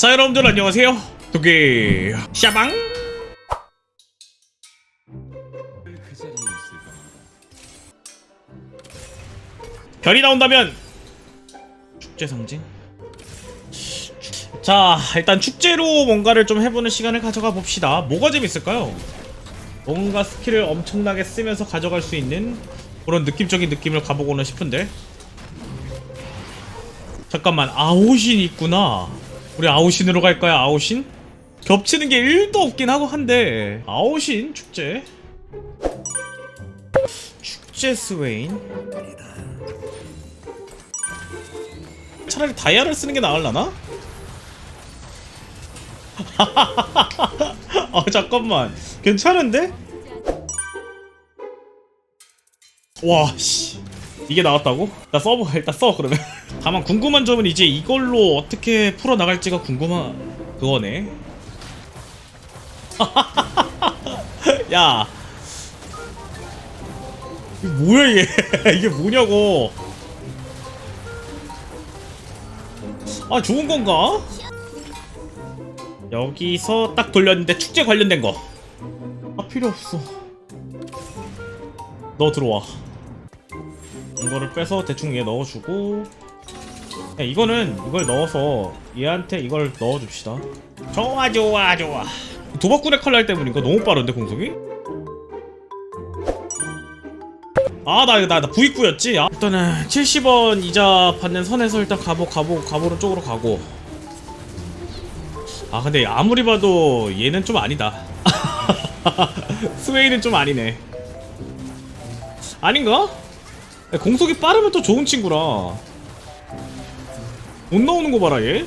자 여러분들 안녕하세요. 도개. 샤방. 별이 나온다면 축제 상징? 자 일단 축제로 뭔가를 좀 해보는 시간을 가져가 봅시다. 뭐가 재밌을까요? 뭔가 스킬을 엄청나게 쓰면서 가져갈 수 있는 그런 느낌적인 느낌을 가보고는 싶은데. 잠깐만 아오신 있구나 우리 아오신으로 갈까요 아오신? 겹치는 게 1도 없긴 하고 한데 아오신 축제 축제 스웨인 차라리 다이아를 쓰는 게 나을라나? 아 잠깐만 괜찮은데? 와씨 이게 나왔다고? 나 써보 일단 써 그러면 다만 궁금한 점은 이제 이걸로 어떻게 풀어 나갈지가 궁금한 그거네 야 이게 뭐야 얘 이게 뭐냐고 아 좋은 건가? 여기서 딱 돌렸는데 축제 관련된 거. 아 필요 없어. 너 들어와. 이거를 빼서 대충 얘 넣어주고. 야, 이거는 이걸 넣어서 얘한테 이걸 넣어줍시다. 좋아 좋아 좋아. 도박꾼의 칼날 때문인가 너무 빠른데 공속이? 아나 나, 나 부익구였지 아, 일단은 70원 이자 받는 선에서 일단 가보 가보 가보는 쪽으로 가고 아 근데 아무리 봐도 얘는 좀 아니다 스웨이는 좀 아니네 아닌가? 공속이 빠르면 또 좋은 친구라 못 나오는 거 봐라 얘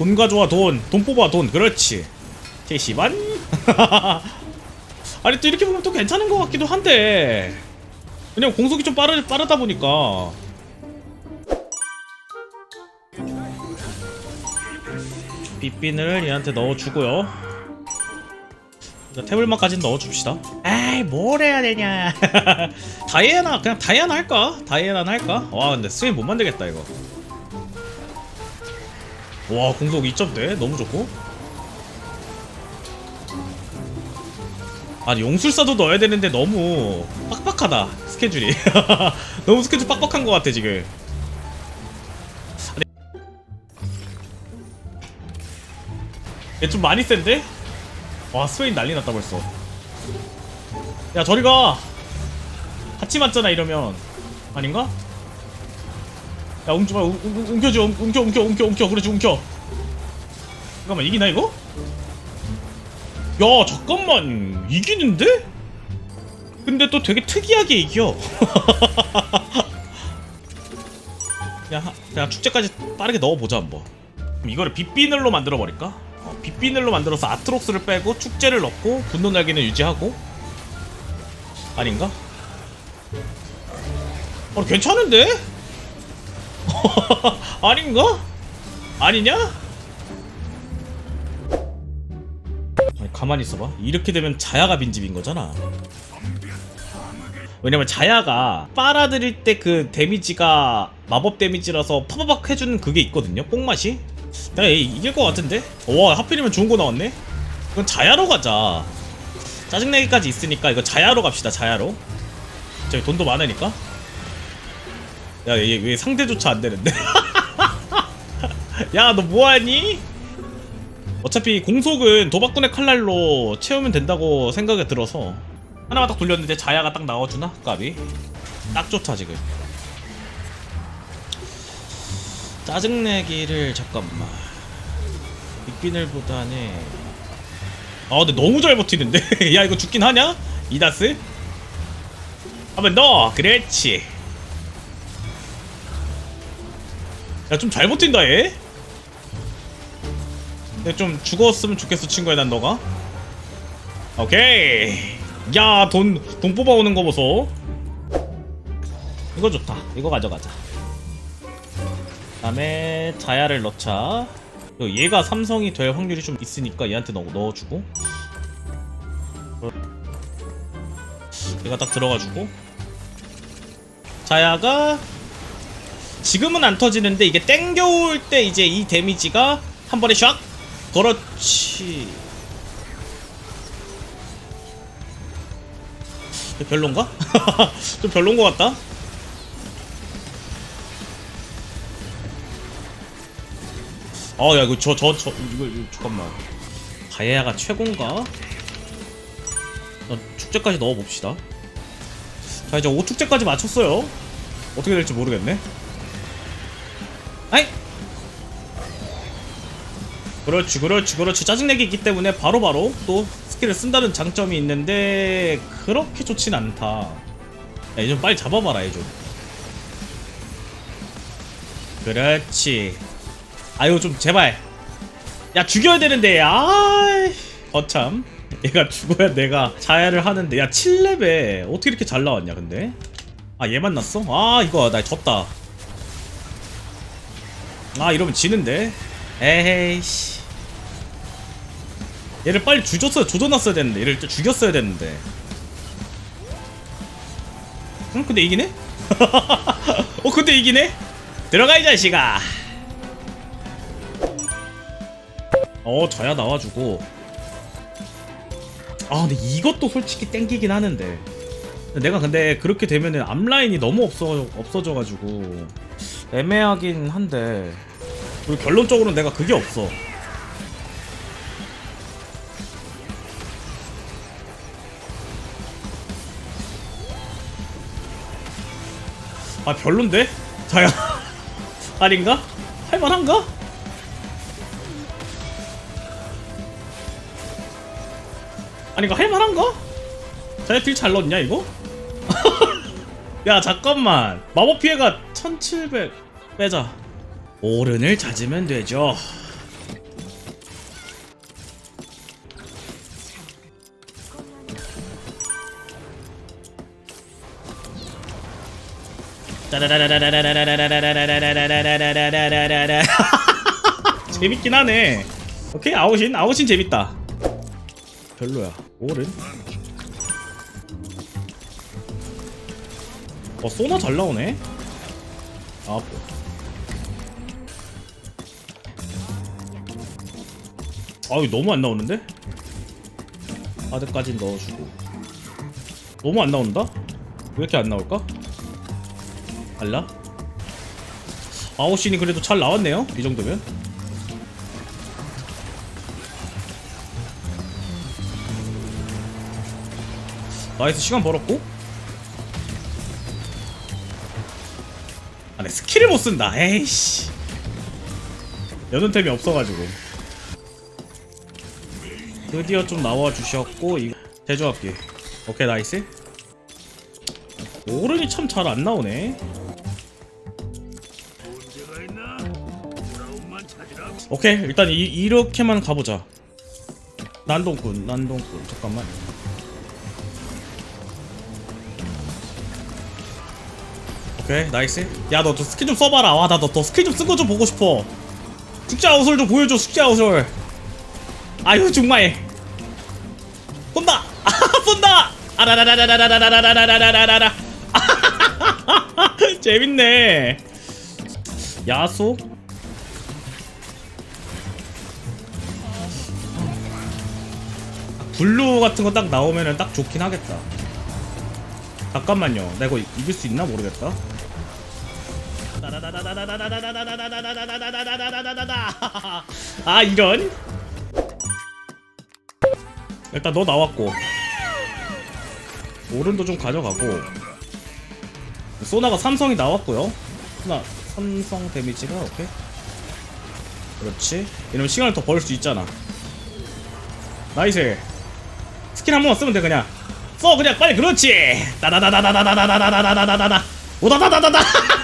돈 가져와 돈. 돈 뽑아 돈. 그렇지. 70원? 아니 또 이렇게 보면 또 괜찮은 것 같기도 한데 그냥 공속이 좀 빠르, 빠르다 보니까 빗빈을 얘한테 넣어주고요 태블만까지는 넣어줍시다. 에이 뭘 해야 되냐. 다이애나 그냥 다이애나 할까? 다이애나 할까? 와 근데 스윙 못 만들겠다 이거. 와 공속 2점대 너무 좋고. 아니 용술사도 넣어야 되는데 너무 빡빡하다 스케줄이. 너무 스케줄 빡빡한 것 같아 지금. 얘좀 많이 센데? 와 스웨인 난리 났다 벌써. 야 저리가! 같이 맞잖아 이러면. 아닌가? 야 웅줘봐. 웅켜줘. 웅켜 웅켜 웅켜 웅켜. 그렇지 웅켜. 잠깐만 이기나 이거? 야 잠깐만. 이기는데? 근데 또 되게 특이하게 이겨. 하- 그냥 축제까지 빠르게 넣어보자 한번. 그럼 이거를 빗비늘로 만들어버릴까? 어, 빗비늘로 만들어서 아트록스를 빼고 축제를 넣고 분노 날개는 유지하고 아닌가? 어 괜찮은데? 아닌가? 아니냐? 아니, 가만히 있어봐. 이렇게 되면 자야가 빈집인 거잖아. 왜냐면 자야가 빨아들일 때 그 데미지가 마법 데미지라서 파바박 해주는 그게 있거든요. 뽕맛이. 내가 얘 이길 것 같은데? 와 하필이면 좋은 거 나왔네? 이건 자야로 가자. 짜증내기까지 있으니까 이거 자야로 갑시다. 자야로. 저기 돈도 많으니까. 야 얘 왜 상대조차 안 되는데? 야 너 뭐하니? 어차피 공속은 도박꾼의 칼날로 채우면 된다고 생각이 들어서 하나만 딱 돌렸는데 자야가 딱 나와주나? 까비 딱 좋다 지금 짜증내기를 잠깐만. 빅비늘보다는 아 근데 너무 잘 버티는데? 야 이거 죽긴 하냐? 이다스? 한번 더 그렇지. 야 좀 잘 버틴다 얘. 근데 좀 죽었으면 좋겠어 친구야 난 너가. 오케이. 야돈돈 뽑아오는 거 보소. 이거 좋다. 이거 가져가자 다음에 자야를 넣자. 그리고 얘가 삼성이 될 확률이 좀 있으니까 얘한테 넣어, 넣어주고. 얘가 딱 들어가주고. 자야가 지금은 안 터지는데 이게 땡겨올 때 이제 이 데미지가 한 번에 샥! 그렇지. 별론가? 좀 별론 것 같다 어 야 이거 저 저 저 이거, 이거 잠깐만. 다이아가 최고인가? 자, 축제까지 넣어봅시다. 자 이제 5축제까지 맞췄어요. 어떻게 될지 모르겠네. 아이! 그렇지 그렇지 그렇지. 짜증내기 있기 때문에 바로 바로 또 스킬을 쓴다는 장점이 있는데 그렇게 좋진 않다. 야, 얘좀 빨리 잡아봐라 얘좀. 그렇지 아유 좀 제발. 야 죽여야 되는데. 아이 거참. 얘가 죽어야 내가 자야를 하는데. 야 7레벨. 어떻게 이렇게 잘 나왔냐 근데? 아 얘 만났어? 아 이거 나 졌다. 아 이러면 지는데? 에헤이씨. 얘를 빨리 주줬어야 조져놨어야 되는데. 얘를 죽였어야 되는데. 응 근데 이기네? 어 근데 이기네? 들어가 이 자식아 어 저야 나와주고 아 근데 이것도 솔직히 땡기긴 하는데 내가 근데 그렇게 되면은 앞라인이 너무 없어 없어져가지고 애매하긴 한데 그리고 결론적으로 내가 그게 없어 아 별론데? 자야 아닌가? 할만한가? 아니 이거 할만한가? 자야 딜잘 넣었냐 이거? 야 잠깐만. 마법 피해가 1700 빼자. 오른을 찾으면 되죠. 재밌긴 하네. 오케이 아웃인 아웃인 재밌다. 별로야 오른 어 소나 잘 나오네 아 뭐. 아유 너무 안 나오는데? 아드까진 넣어주고 너무 안 나온다? 왜 이렇게 안 나올까? 알라? 아웃신이 그래도 잘 나왔네요 이 정도면 나이스 시간 벌었고. 아내 스킬을 못 쓴다. 에이씨. 여든템이 없어가지고. 드디어 좀 나와주셨고 이거 제조합기 오케이 나이스. 오른이 참 잘 안 나오네. 오케이 일단 이, 이렇게만 가보자. 난동꾼 난동꾼. 잠깐만 오케이 나이스. 야 너 저 스킬 좀 써봐라. 와 나 너 너 스킬 좀 쓴 거 좀 보고 싶어. 숙제 아웃을 좀 보여줘 숙제 아웃을. 아유 정말. 쏜다. 아 쏜다. 아라라라라라라라라라라라라라 재밌네 야수 블루 같은 거 딱 나오면은 딱 좋긴 하겠다 잠깐만요 나 이거 이길 수 있나 모르겠다 아 이런? 일단 너 나왔고. 오른도 좀 가져가고. 소나가 삼성이 나왔고요. 소나 삼성 데미지가 오케이. 그렇지. 이러면 시간을 더 벌 수 있잖아. 나이스. 스킬 한 번만 쓰면 돼 그냥. 써 그냥. 빨리 그렇지. 다다다다다다다다다다다다다다. 오다다다다다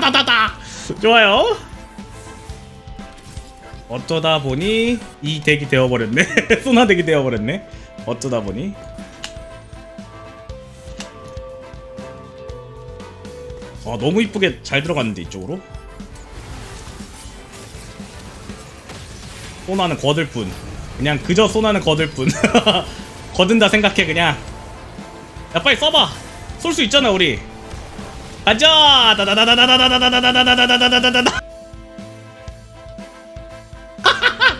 오다다다다다다다. 좋아요. 어쩌다 보니 이 덱이 되어버렸네. 소나 덱이 되어버렸네. 어쩌다 보니. 아 너무 이쁘게 잘 들어갔는데 이쪽으로? 소나는 거들 뿐. 그냥 그저 소나는 거들 뿐. 거든다 생각해 그냥. 야 빨리 써봐. 쏠 수 있잖아 우리 가자! 다다다다다다다다다다다다다다다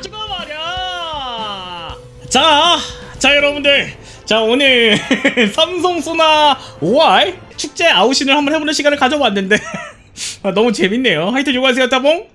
죽어버려 자, 자 여러분들 자 오늘 삼성 소나 5R 축제 아웃신을 한번 해보는 시간을 가져봤는데 아, 너무 재밌네요 하여튼 요거 하세요 따봉